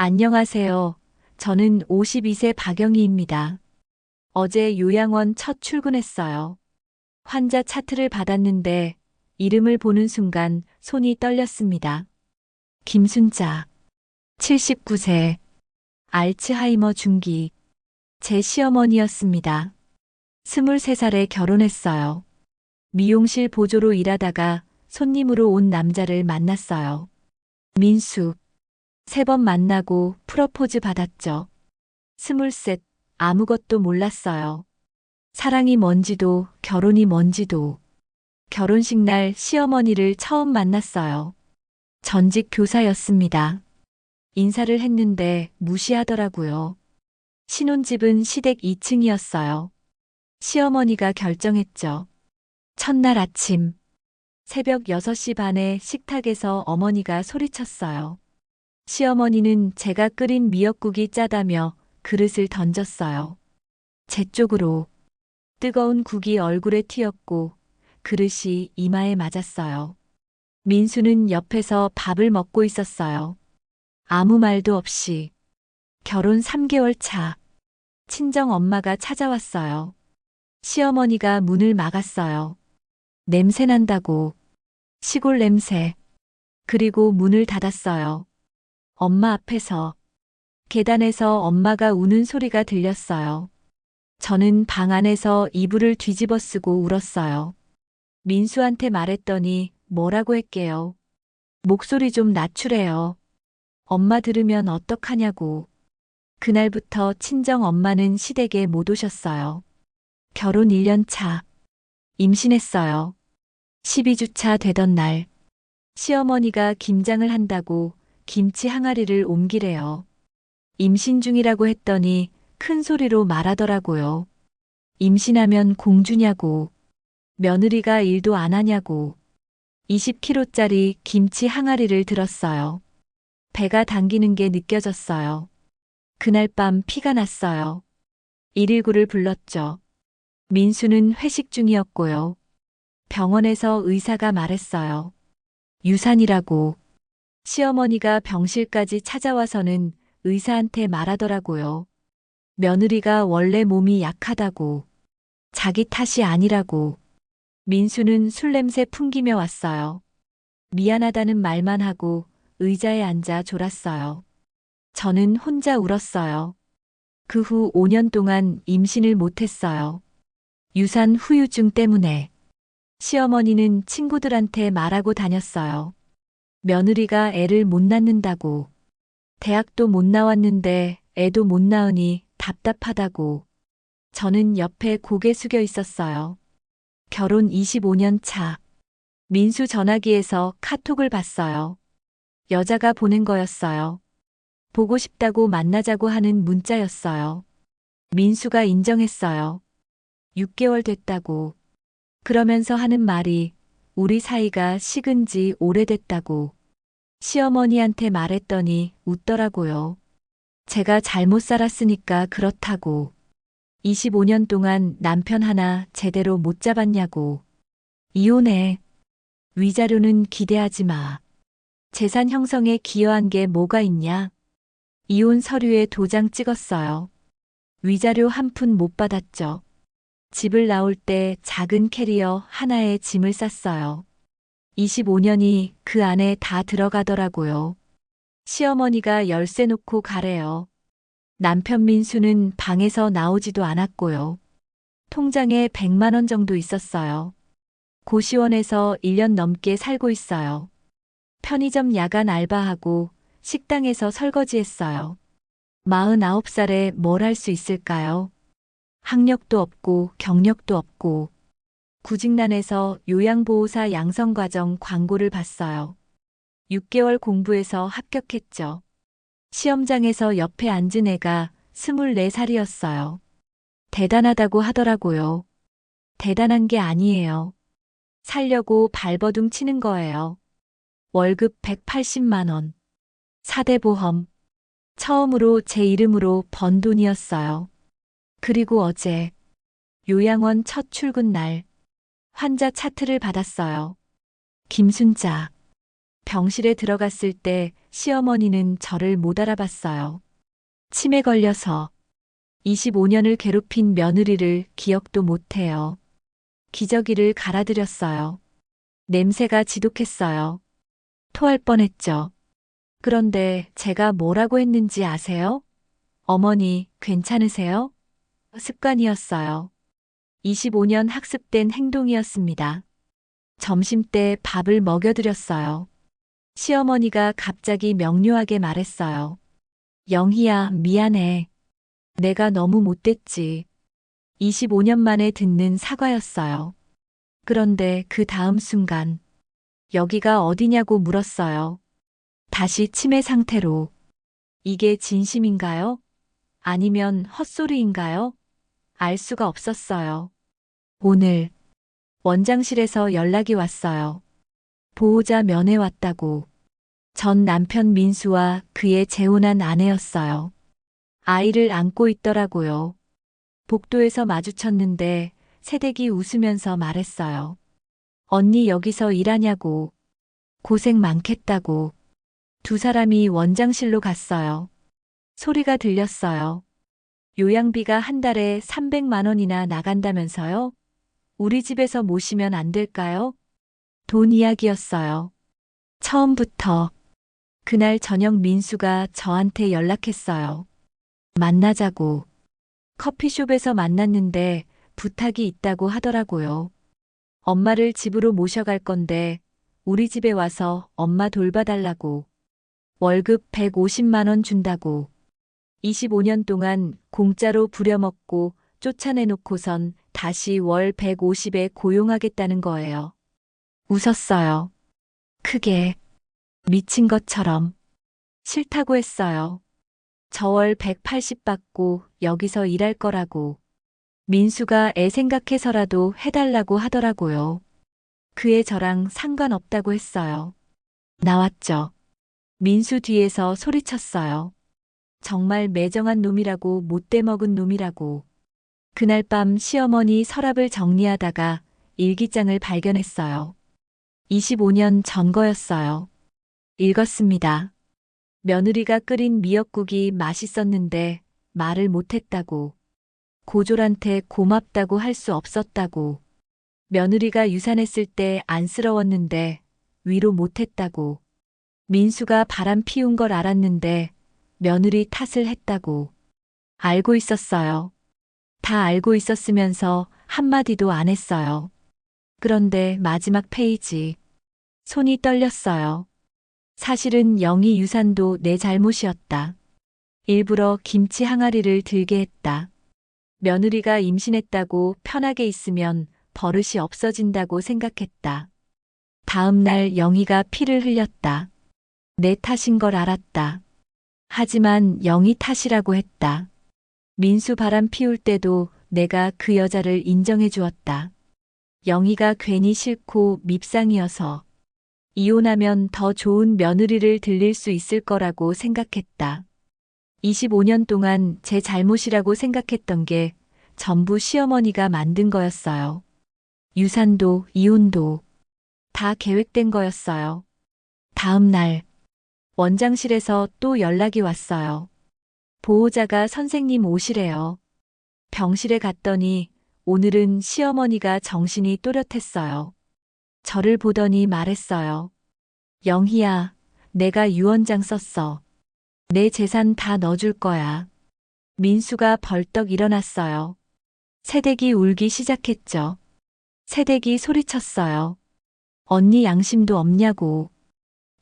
안녕하세요. 저는 52세 박영희입니다. 어제 요양원 첫 출근했어요. 환자 차트를 받았는데 이름을 보는 순간 손이 떨렸습니다. 김순자, 79세, 알츠하이머 중기, 제 시어머니였습니다. 23살에 결혼했어요. 미용실 보조로 일하다가 손님으로 온 남자를 만났어요. 민수. 세 번 만나고 프러포즈 받았죠. 스물셋, 아무것도 몰랐어요. 사랑이 뭔지도 결혼이 뭔지도. 결혼식 날 시어머니를 처음 만났어요. 전직 교사였습니다. 인사를 했는데 무시하더라고요. 신혼집은 시댁 2층이었어요. 시어머니가 결정했죠. 첫날 아침, 새벽 6시 반에 식탁에서 어머니가 소리쳤어요. 시어머니는 제가 끓인 미역국이 짜다며 그릇을 던졌어요. 제 쪽으로 뜨거운 국이 얼굴에 튀었고 그릇이 이마에 맞았어요. 민수는 옆에서 밥을 먹고 있었어요. 아무 말도 없이 결혼 3개월 차 친정 엄마가 찾아왔어요. 시어머니가 문을 막았어요. 냄새 난다고 시골 냄새 그리고 문을 닫았어요. 엄마 앞에서 계단에서 엄마가 우는 소리가 들렸어요. 저는 방 안에서 이불을 뒤집어 쓰고 울었어요. 민수한테 말했더니 뭐라고 할게요. 목소리 좀 낮추래요. 엄마 들으면 어떡하냐고. 그날부터 친정 엄마는 시댁에 못 오셨어요. 결혼 1년 차. 임신했어요. 12주차 되던 날. 시어머니가 김장을 한다고 김치 항아리를 옮기래요. 임신 중이라고 했더니 큰 소리로 말하더라고요. 임신하면 공주냐고. 며느리가 일도 안 하냐고. 20kg짜리 김치 항아리를 들었어요. 배가 당기는 게 느껴졌어요. 그날 밤 피가 났어요. 119를 불렀죠. 민수는 회식 중이었고요. 병원에서 의사가 말했어요. 유산이라고. 시어머니가 병실까지 찾아와서는 의사한테 말하더라고요. 며느리가 원래 몸이 약하다고. 자기 탓이 아니라고. 민수는 술 냄새 풍기며 왔어요. 미안하다는 말만 하고 의자에 앉아 졸았어요. 저는 혼자 울었어요. 그 후 5년 동안 임신을 못했어요. 유산 후유증 때문에. 시어머니는 친구들한테 말하고 다녔어요. 며느리가 애를 못 낳는다고. 대학도 못 나왔는데 애도 못 낳으니 답답하다고. 저는 옆에 고개 숙여 있었어요. 결혼 25년 차. 민수 전화기에서 카톡을 봤어요. 여자가 보낸 거였어요. 보고 싶다고 만나자고 하는 문자였어요. 민수가 인정했어요. 6개월 됐다고. 그러면서 하는 말이 우리 사이가 식은 지 오래됐다고. 시어머니한테 말했더니 웃더라고요. 제가 잘못 살았으니까 그렇다고. 25년 동안 남편 하나 제대로 못 잡았냐고. 이혼해. 위자료는 기대하지 마. 재산 형성에 기여한 게 뭐가 있냐? 이혼 서류에 도장 찍었어요. 위자료 한 푼 못 받았죠. 집을 나올 때 작은 캐리어 하나에 짐을 쌌어요. 25년이 그 안에 다 들어가더라고요. 시어머니가 열쇠 놓고 가래요. 남편 민수는 방에서 나오지도 않았고요. 통장에 100만 원 정도 있었어요. 고시원에서 1년 넘게 살고 있어요. 편의점 야간 알바하고 식당에서 설거지했어요. 49살에 뭘 할 수 있을까요? 학력도 없고 경력도 없고 구직난에서 요양보호사 양성과정 광고를 봤어요. 6개월 공부해서 합격했죠. 시험장에서 옆에 앉은 애가 24살이었어요. 대단하다고 하더라고요. 대단한 게 아니에요. 살려고 발버둥 치는 거예요. 월급 180만원. 4대 보험. 처음으로 제 이름으로 번 돈이었어요. 그리고 어제 요양원 첫 출근 날 환자 차트를 받았어요. 김순자. 병실에 들어갔을 때 시어머니는 저를 못 알아봤어요. 치매 걸려서 25년을 괴롭힌 며느리를 기억도 못해요. 기저귀를 갈아드렸어요. 냄새가 지독했어요. 토할 뻔했죠. 그런데 제가 뭐라고 했는지 아세요? 어머니, 괜찮으세요? 습관이었어요. 25년 학습된 행동이었습니다. 점심 때 밥을 먹여드렸어요. 시어머니가 갑자기 명료하게 말했어요. 영희야, 미안해. 내가 너무 못됐지. 25년 만에 듣는 사과였어요. 그런데 그 다음 순간, 여기가 어디냐고 물었어요. 다시 치매 상태로. 이게 진심인가요? 아니면 헛소리인가요? 알 수가 없었어요. 오늘 원장실에서 연락이 왔어요. 보호자 면회 왔다고. 전 남편 민수와 그의 재혼한 아내였어요. 아이를 안고 있더라고요. 복도에서 마주쳤는데 새댁이 웃으면서 말했어요. 언니 여기서 일하냐고. 고생 많겠다고. 두 사람이 원장실로 갔어요. 소리가 들렸어요. 요양비가 한 달에 300만 원이나 나간다면서요? 우리 집에서 모시면 안 될까요? 돈 이야기였어요. 처음부터. 그날 저녁 민수가 저한테 연락했어요. 만나자고. 커피숍에서 만났는데 부탁이 있다고 하더라고요. 엄마를 집으로 모셔갈 건데 우리 집에 와서 엄마 돌봐달라고. 월급 150만 원 준다고. 25년 동안 공짜로 부려먹고 쫓아내놓고선 다시 월 150에 고용하겠다는 거예요. 웃었어요. 크게. 미친 것처럼. 싫다고 했어요. 저월 180 받고 여기서 일할 거라고. 민수가 애 생각해서라도 해달라고 하더라고요. 그애 저랑 상관없다고 했어요. 나왔죠. 민수 뒤에서 소리쳤어요. 정말 매정한 놈이라고 못돼 먹은 놈이라고. 그날 밤 시어머니 서랍을 정리하다가 일기장을 발견했어요. 25년 전 거였어요. 읽었습니다. 며느리가 끓인 미역국이 맛있었는데 말을 못했다고. 고졸한테 고맙다고 할 수 없었다고. 며느리가 유산했을 때 안쓰러웠는데 위로 못했다고. 민수가 바람 피운 걸 알았는데 며느리 탓을 했다고. 알고 있었어요. 다 알고 있었으면서 한마디도 안 했어요. 그런데 마지막 페이지. 손이 떨렸어요. 사실은 영희 유산도 내 잘못이었다. 일부러 김치 항아리를 들게 했다. 며느리가 임신했다고 편하게 있으면 버릇이 없어진다고 생각했다. 다음 날 영희가 피를 흘렸다. 내 탓인 걸 알았다. 하지만 영희 탓이라고 했다. 민수 바람 피울 때도 내가 그 여자를 인정해 주었다. 영희가 괜히 싫고 밉상이어서 이혼하면 더 좋은 며느리를 들릴 수 있을 거라고 생각했다. 25년 동안 제 잘못이라고 생각했던 게 전부 시어머니가 만든 거였어요. 유산도 이혼도 다 계획된 거였어요. 다음 날 원장실에서 또 연락이 왔어요. 보호자가 선생님 오시래요. 병실에 갔더니 오늘은 시어머니가 정신이 또렷했어요. 저를 보더니 말했어요. 영희야, 내가 유언장 썼어. 내 재산 다 넣어줄 거야. 민수가 벌떡 일어났어요. 새댁이 울기 시작했죠. 새댁이 소리쳤어요. 언니 양심도 없냐고.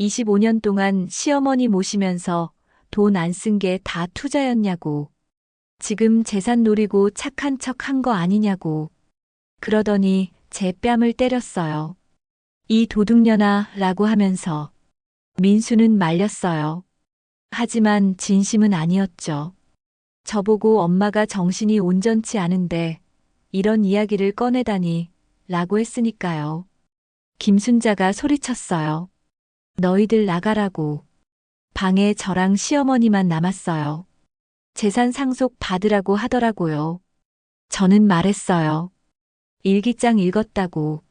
25년 동안 시어머니 모시면서 돈 안 쓴 게 다 투자였냐고. 지금 재산 노리고 착한 척 한 거 아니냐고. 그러더니 제 뺨을 때렸어요. 이 도둑년아 라고 하면서 민수는 말렸어요. 하지만 진심은 아니었죠. 저보고 엄마가 정신이 온전치 않은데 이런 이야기를 꺼내다니 라고 했으니까요. 김순자가 소리쳤어요. 너희들 나가라고. 방에 저랑 시어머니만 남았어요. 재산 상속 받으라고 하더라고요. 저는 말했어요. 일기장 읽었다고.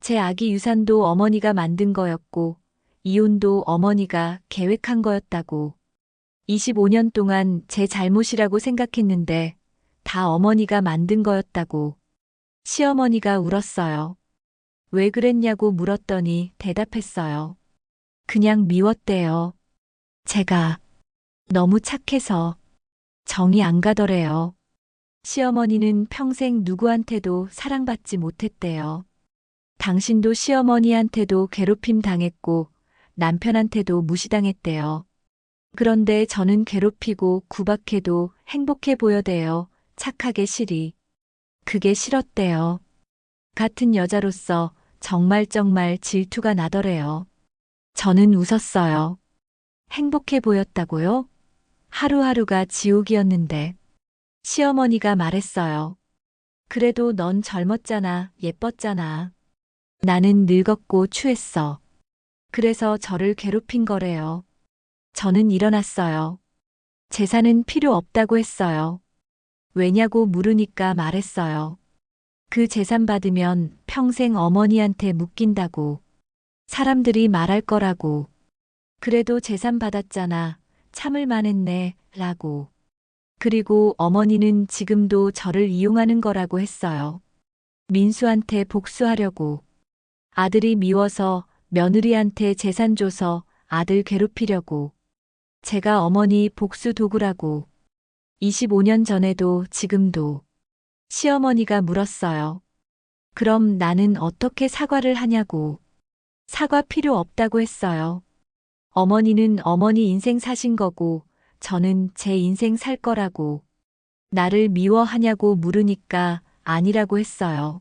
제 아기 유산도 어머니가 만든 거였고, 이혼도 어머니가 계획한 거였다고. 25년 동안 제 잘못이라고 생각했는데 다 어머니가 만든 거였다고. 시어머니가 울었어요. 왜 그랬냐고 물었더니 대답했어요. 그냥 미웠대요. 제가 너무 착해서 정이 안 가더래요. 시어머니는 평생 누구한테도 사랑받지 못했대요. 당신도 시어머니한테도 괴롭힘 당했고 남편한테도 무시당했대요. 그런데 저는 괴롭히고 구박해도 행복해 보여대요. 착하게 실이. 그게 싫었대요. 같은 여자로서 정말 정말 질투가 나더래요. 저는 웃었어요. 행복해 보였다고요? 하루하루가 지옥이었는데. 시어머니가 말했어요. 그래도 넌 젊었잖아, 예뻤잖아. 나는 늙었고 추했어. 그래서 저를 괴롭힌 거래요. 저는 일어났어요. 재산은 필요 없다고 했어요. 왜냐고 물으니까 말했어요. 그 재산 받으면 평생 어머니한테 묶인다고. 사람들이 말할 거라고. 그래도 재산 받았잖아. 참을 만 했네. 라고. 그리고 어머니는 지금도 저를 이용하는 거라고 했어요. 민수한테 복수하려고. 아들이 미워서 며느리한테 재산 줘서 아들 괴롭히려고. 제가 어머니 복수 도구라고. 25년 전에도 지금도. 시어머니가 물었어요. 그럼 나는 어떻게 사과를 하냐고. 사과 필요 없다고 했어요. 어머니는 어머니 인생 사신 거고, 저는 제 인생 살 거라고. 나를 미워하냐고 물으니까 아니라고 했어요.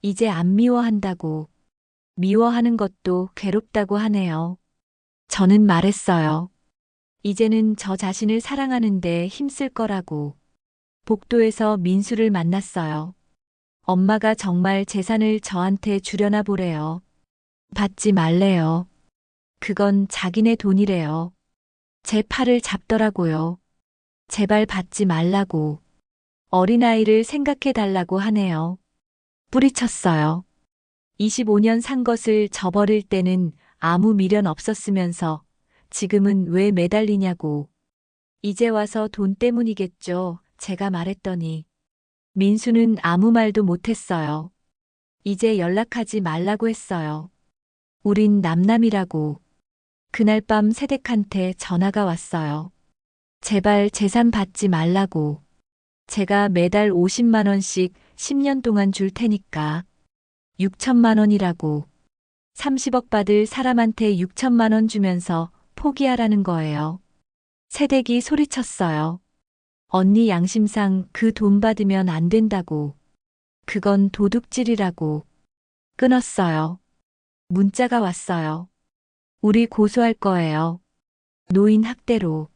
이제 안 미워한다고. 미워하는 것도 괴롭다고 하네요. 저는 말했어요. 이제는 저 자신을 사랑하는데 힘쓸 거라고. 복도에서 민수를 만났어요. 엄마가 정말 재산을 저한테 주려나 보래요. 받지 말래요. 그건 자기네 돈이래요. 제 팔을 잡더라고요. 제발 받지 말라고. 어린아이를 생각해 달라고 하네요. 뿌리쳤어요. 25년 산 것을 저버릴 때는 아무 미련 없었으면서 지금은 왜 매달리냐고. 이제 와서 돈 때문이겠죠. 제가 말했더니. 민수는 아무 말도 못했어요. 이제 연락하지 말라고 했어요. 우린 남남이라고. 그날 밤 세댁한테 전화가 왔어요. 제발 재산 받지 말라고. 제가 매달 50만 원씩 10년 동안 줄 테니까. 6천만 원이라고. 30억 받을 사람한테 6천만 원 주면서 포기하라는 거예요. 세댁이 소리쳤어요. 언니 양심상 그 돈 받으면 안 된다고. 그건 도둑질이라고. 끊었어요. 문자가 왔어요. 우리 고소할 거예요. 노인 학대로.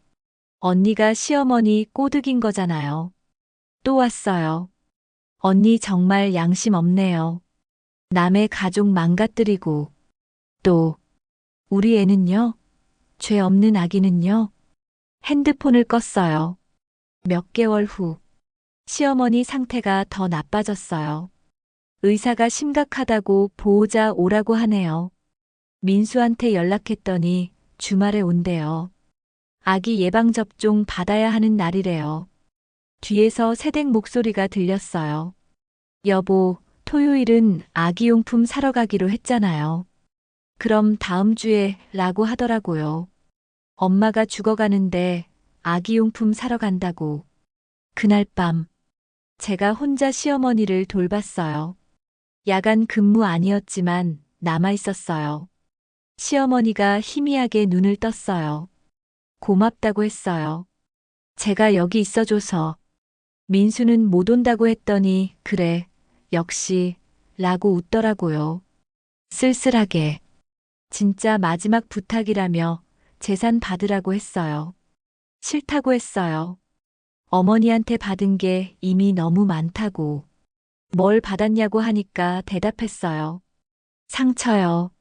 언니가 시어머니 꼬드긴 거잖아요. 또 왔어요. 언니 정말 양심 없네요. 남의 가족 망가뜨리고. 또, 우리 애는요? 죄 없는 아기는요? 핸드폰을 껐어요. 몇 개월 후, 시어머니 상태가 더 나빠졌어요. 의사가 심각하다고 보호자 오라고 하네요. 민수한테 연락했더니 주말에 온대요. 아기 예방접종 받아야 하는 날이래요. 뒤에서 새댁 목소리가 들렸어요. 여보, 토요일은 아기용품 사러 가기로 했잖아요. 그럼 다음 주에 라고 하더라고요. 엄마가 죽어가는데 아기용품 사러 간다고. 그날 밤, 제가 혼자 시어머니를 돌봤어요. 야간 근무 아니었지만 남아 있었어요. 시어머니가 희미하게 눈을 떴어요. 고맙다고 했어요. 제가 여기 있어줘서. 민수는 못 온다고 했더니, 그래, 역시, 라고 웃더라고요. 쓸쓸하게. 진짜 마지막 부탁이라며 재산 받으라고 했어요. 싫다고 했어요. 어머니한테 받은 게 이미 너무 많다고. 뭘 받았냐고 하니까 대답했어요. 상처요.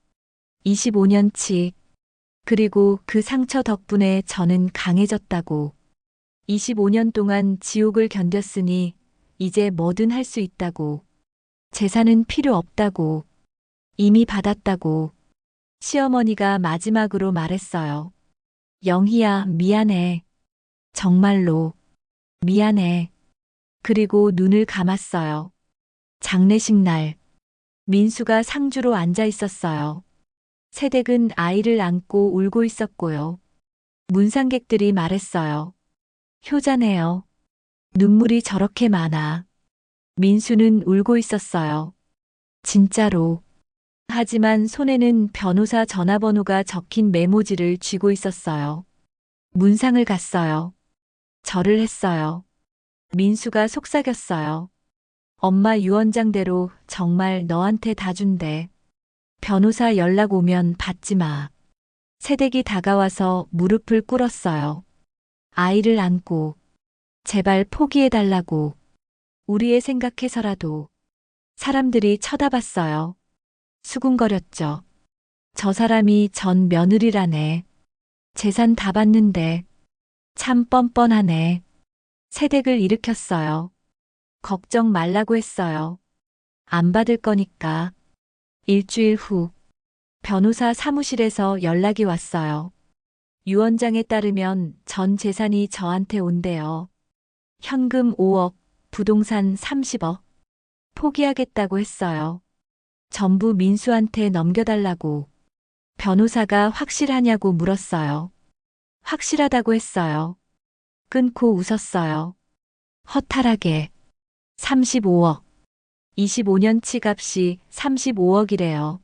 25년치. 그리고 그 상처 덕분에 저는 강해졌다고. 25년 동안 지옥을 견뎠으니 이제 뭐든 할 수 있다고. 재산은 필요 없다고. 이미 받았다고. 시어머니가 마지막으로 말했어요. 영희야, 미안해. 정말로. 미안해. 그리고 눈을 감았어요. 장례식 날. 민수가 상주로 앉아 있었어요. 세댁은 아이를 안고 울고 있었고요. 문상객들이 말했어요. 효자네요. 눈물이 저렇게 많아. 민수는 울고 있었어요. 진짜로. 하지만 손에는 변호사 전화번호가 적힌 메모지를 쥐고 있었어요. 문상을 갔어요. 절을 했어요. 민수가 속삭였어요. 엄마 유언장대로 정말 너한테 다 준대. 변호사 연락 오면 받지 마. 새댁이 다가와서 무릎을 꿇었어요. 아이를 안고 제발 포기해달라고. 우리의 생각해서라도 사람들이 쳐다봤어요. 수군거렸죠. 저 사람이 전 며느리라네. 재산 다 받는데 참 뻔뻔하네. 새댁을 일으켰어요. 걱정 말라고 했어요. 안 받을 거니까. 일주일 후 변호사 사무실에서 연락이 왔어요. 유언장에 따르면 전 재산이 저한테 온대요. 현금 5억, 부동산 30억. 포기하겠다고 했어요. 전부 민수한테 넘겨달라고. 변호사가 확실하냐고 물었어요. 확실하다고 했어요. 끊고 웃었어요. 허탈하게. 35억. 25년 치 값이 35억이래요.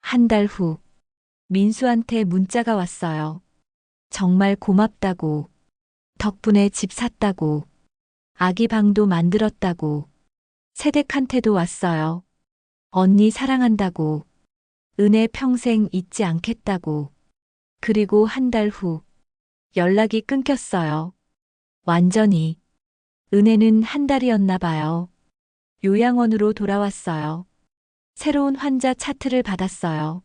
한 달 후. 민수한테 문자가 왔어요. 정말 고맙다고. 덕분에 집 샀다고. 아기 방도 만들었다고. 세댁한테도 왔어요. 언니 사랑한다고. 은혜 평생 잊지 않겠다고. 그리고 한 달 후. 연락이 끊겼어요. 완전히. 은혜는 한 달이었나 봐요. 요양원으로 돌아왔어요. 새로운 환자 차트를 받았어요.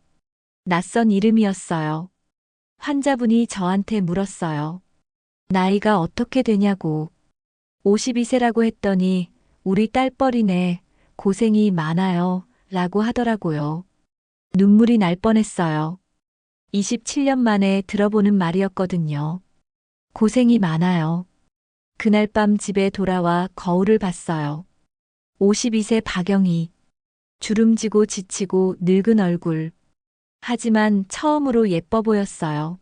낯선 이름이었어요. 환자분이 저한테 물었어요. 나이가 어떻게 되냐고. 52세라고 했더니 우리 딸뻘이네. 고생이 많아요. 라고 하더라고요. 눈물이 날 뻔했어요. 27년 만에 들어보는 말이었거든요. 고생이 많아요. 그날 밤 집에 돌아와 거울을 봤어요. 52세 박영희. 주름지고 지치고 늙은 얼굴. 하지만 처음으로 예뻐 보였어요.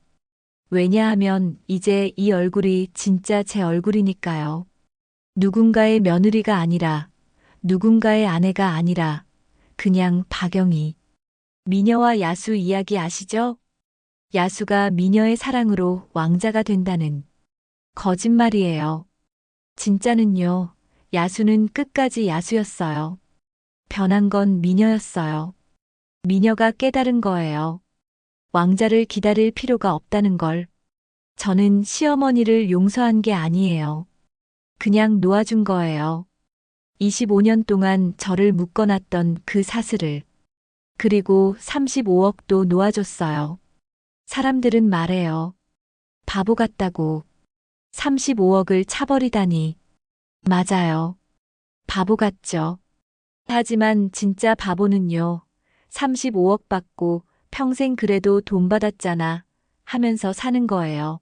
왜냐하면 이제 이 얼굴이 진짜 제 얼굴이니까요. 누군가의 며느리가 아니라, 누군가의 아내가 아니라, 그냥 박영희. 미녀와 야수 이야기 아시죠? 야수가 미녀의 사랑으로 왕자가 된다는 거짓말이에요. 진짜는요, 야수는 끝까지 야수였어요. 변한 건 미녀였어요. 미녀가 깨달은 거예요. 왕자를 기다릴 필요가 없다는 걸. 저는 시어머니를 용서한 게 아니에요. 그냥 놓아준 거예요. 25년 동안 저를 묶어놨던 그 사슬을. 그리고 35억도 놓아줬어요. 사람들은 말해요. 바보 같다고. 35억을 차버리다니. 맞아요. 바보 같죠. 하지만 진짜 바보는요. 35억 받고 평생 그래도 돈 받았잖아 하면서 사는 거예요.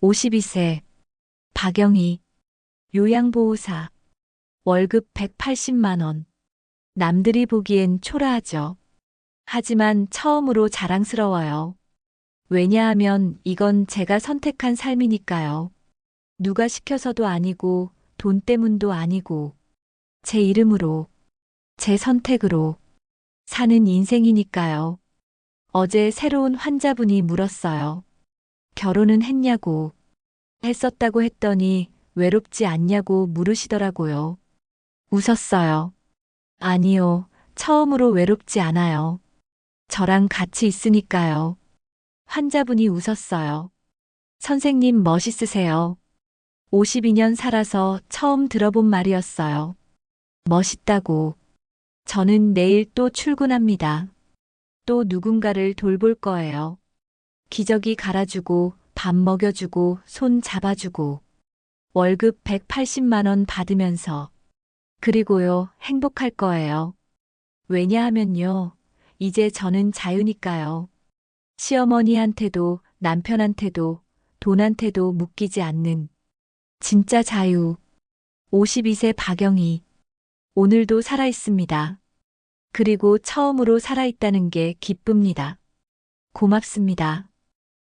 52세. 박영희. 요양보호사. 월급 180만 원. 남들이 보기엔 초라하죠. 하지만 처음으로 자랑스러워요. 왜냐하면 이건 제가 선택한 삶이니까요. 누가 시켜서도 아니고 돈 때문도 아니고 제 이름으로 제 선택으로 사는 인생이니까요. 어제 새로운 환자분이 물었어요. 결혼은 했냐고. 했었다고 했더니 외롭지 않냐고 물으시더라고요. 웃었어요. 아니요, 처음으로 외롭지 않아요. 저랑 같이 있으니까요. 환자분이 웃었어요. 선생님 멋있으세요. 52년 살아서 처음 들어본 말이었어요. 멋있다고. 저는 내일 또 출근합니다. 또 누군가를 돌볼 거예요. 기저귀 갈아주고, 밥 먹여주고, 손 잡아주고, 월급 180만원 받으면서. 그리고요, 행복할 거예요. 왜냐하면요, 이제 저는 자유니까요. 시어머니한테도 남편한테도 돈한테도 묶이지 않는 진짜 자유. 52세 박영희. 오늘도 살아있습니다. 그리고 처음으로 살아있다는 게 기쁩니다. 고맙습니다.